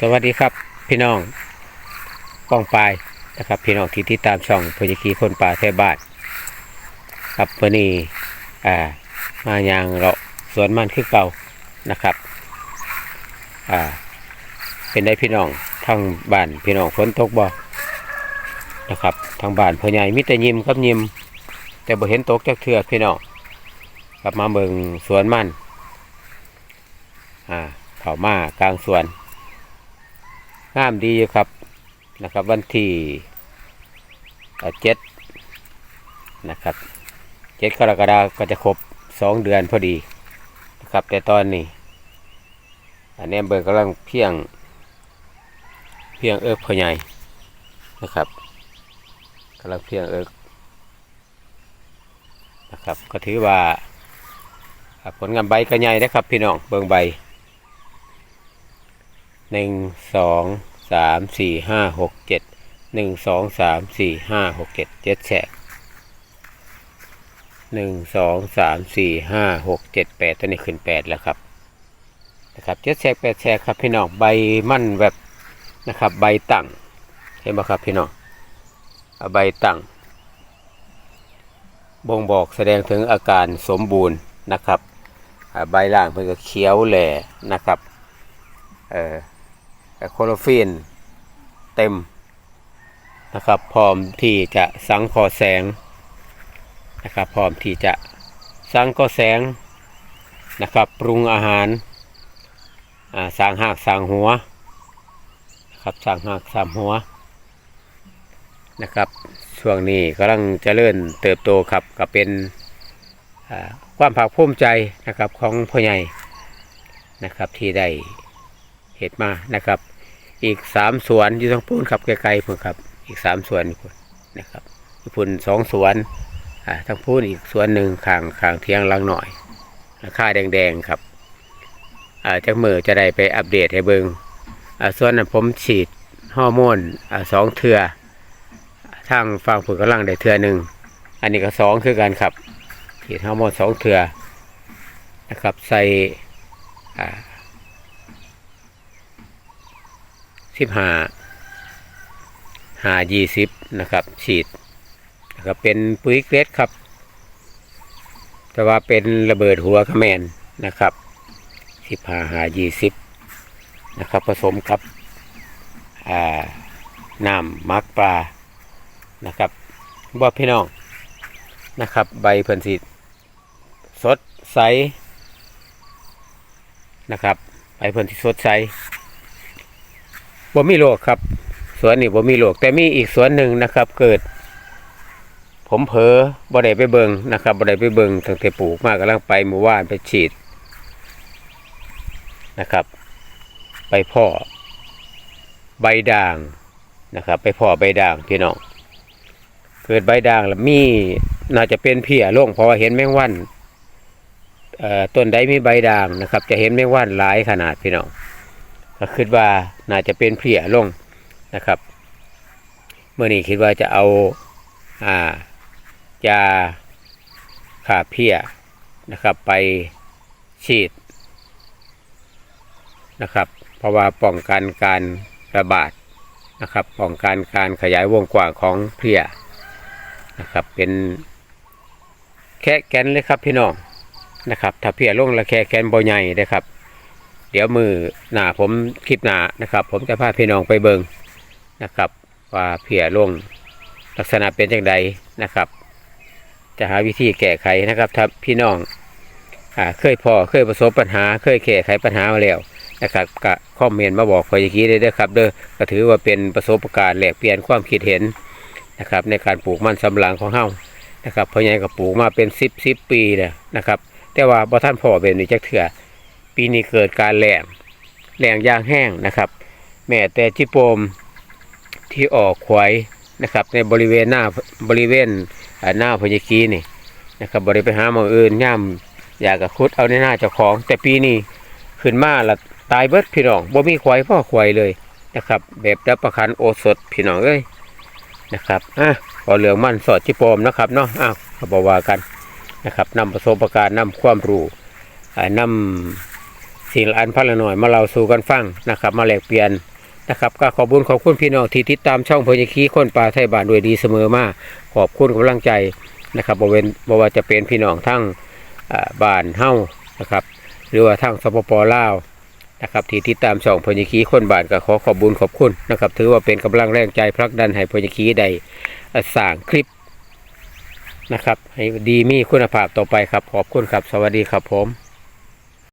สวัสดีครับพี่น้องป้องปลายนะครับ พี่น้องที่ติดตามช่องพยาคีคนป่าแทบบ้านครับวันนี้อ่ามาอย่างเราสวนมันคือเก่านะครับอ่าเป็นได้พี่น้องทางบ้านพี่น้องฝนตกบ่นะครับทางบ้านพ่อใหญ่มิแต่ยิมครับยิม แต่บ่เห็นตกจากเทือพี่น้องกลับมาเบิงสวนมันอ่าเข้ามากลางสวน งามดีอยู่ครับนะครับ วันที่เจ็ดนะครับเจ็ดกรกฎาก็จะครบสองเดือนพอดีนะครับ แต่ตอนนี้ อันนี้เบิร์กำลังเพียง เพียงเอิกพ่อใหญ่นะครับกำลังเพียงเอิกนะครับ ก็ถือว่าผลงานใบก็ใหญ่นะครับ พี่น้องเบิงใบ หนึ่งสองสามสี่ห้าหกเจ็ดหนึ่งสองสามสี่ห้าหกเจ็ดเจ็ดแฉกหนึ่งสองสามสี่ห้าหกเจ็ดแปดตัวนี้ขึ้นแปดแล้วครับนะครับเจ็ดแฉกแปดแฉกครับพี่น้องใบมั่นแบบนะครับใบตั้งเห็นไหมครับพี่น้องเอาใบตั้งบ่งบอกแสดงถึงอาการสมบูรณ์นะครับอ่าใบล่างเพิ่นก็เขียวแหล่นะครับเอ่อ โคโรฟินเต็มนะครับ พร้อมที่จะสังคอแสงนะครับพร้อมที่จะสังคอแสงนะครับปรุงอาหารสางหากสางหัวนะครับสางหากสางหัวนะครับช่วงนี้กำลังเจริญเติบโตครับก็เป็นความภาคภูมิใจนะครับของพ่อใหญ่นะครับที่ได้ เห็ดมานะครับ อีกสามสวนอยู่ทางพูนครับไกลๆพุ่นครับ อีกสามสวนพุ่นนะครับพุ่นสองสวนอ่าทางพูนอีกสวนหนึ่งข้างข้างเทียงลังหน่อยค่าแดงๆครับอ่าจากมือจะได้ไปอัปเดตให้เบิงอ่าส่วนผมฉีดฮอร์โมนอ่าสองเทือทางฟังผุนกำลังได้เทือหนึ่งอันนี้ก็สองคือกันครับฉีดฮอร์โมนสองเทือนะครับใส่อ่า สิบห้าหายี่สิบนะครับ ฉีดนะครับเป็นปุ๋ยเกรดครับ แต่ว่าเป็นระเบิดหัวขแมนนะครับสิบห้าหายี่สิบนะครับ ผสมกับน้ำมักปลานะครับบ่พี่น้องนะครับ ใบเพิ่นสิสดใสนะครับ ใบเพิ่นสิสดใส บ่มีโรคครับ สวนนี่บ่มีโรคแต่มีอีกสวนหนึ่งนะครับ เกิด ผมเผลอบ่ได้ไปเบิงนะครับบ่ได้ไปเบิงตั้งแต่ปลูกมากกำลังไปหมู่บ้านไปฉีดนะครับ ไปพ่อ ใบด่างนะครับ ไปพ่อใบด่างพี่น้องเกิดใบด่างแล้วมีน่าจะเป็นเพี้ยลงเพราะว่าเห็นแมงวันเอ่อต้นใดมีใบด่างนะครับ จะเห็นแมงวันหลายขนาดพี่น้อง ก็คิดว่าน่าจะเป็นเพลียลงนะครับเมื่อนี้คิดว่าจะเอาอ่ายาขาเพลียนะครับ ไปฉีดนะครับ เพราะว่าป้องกันการระบาดนะครับ ป้องกันการขยายวงกว้างของเพลียนะครับ เป็นแค่แกนเลยครับพี่น้องนะครับ ถ้าเพลียลงแล้วแค่แกนบ่ใหญ่นะครับ ดี๋ยวมือหน้าผมคลิปหน้านะครับ ผมจะพาพี่น้องไปเบิงนะครับ ว่าเพียลงลักษณะเป็นอย่างไรนะครับ จะหาวิธีแก้ไขนะครับถ้าพี่น้องอ่าเคยพอเคยประสบปัญหา เคยแก้ไขปัญหามาแล้วนะครับก็คอมเมนมาบอกพอย่างนี้ได้ด้อครับเด้อก็ถือว่าเป็นประสบการณ์แลกเปลี่ยนความคิดเห็นนะครับ ในการปลูกมันสำปะหลังของเฮานะครับเพราะยังก็ปลูกมาเป็นสิบสิบปีเลยนะครับ แต่ว่าบ่ท่านพ่อแบบนี้จักเถื่อ ปีนี้เกิดการแหลงแหลงยางแห้งนะครับ แม้แต่จิโปมที่ออกขวายนะครับ ในบริเวณหน้าบริเวณหน้าพญากีนี่นะครับบริไปหาหมองอื่นย่ำอยากกับคุดเอาในหน้าเจ้าของ แต่ปีนี้ขึ้นมาละตายเบิดพี่น้องบ่มีควายพ่อควายเลยนะครับ แบบรับประคันโอสถพี่น้องเอ้ยนะครับอะพอเหลืองมันสอดจิโปมนะครับเนาะอ้าวเขาบอกว่ากันนะครับนำประสบการณ์นำความรู้นำ สิ่งละอันพันละหน่อยมาเราสู่กันฟังนะครับ มาแลกเปลี่ยนนะครับก็ขอบุญขอบคุณพี่น้องที่ติดตามช่องพญคีคนป่าไทยบ้านด้วยดีเสมอมาขอบคุณกำลังใจนะครับบริเวณบว่าจะเป็นพี่น้องทั้งบ้านเฮ้านะครับ หรือว่าทั้งสปปลาวนะครับที่ติดตามช่องพญคีคนบ้านก็ขอขอบบุญขอบคุณนะครับ ถือว่าเป็นกำลังแรงใจผลักดันให้พญคีได้อ่าสร้างคลิปนะครับให้ดีมีคุณภาพต่อไปครับขอบคุณครับสวัสดีครับผม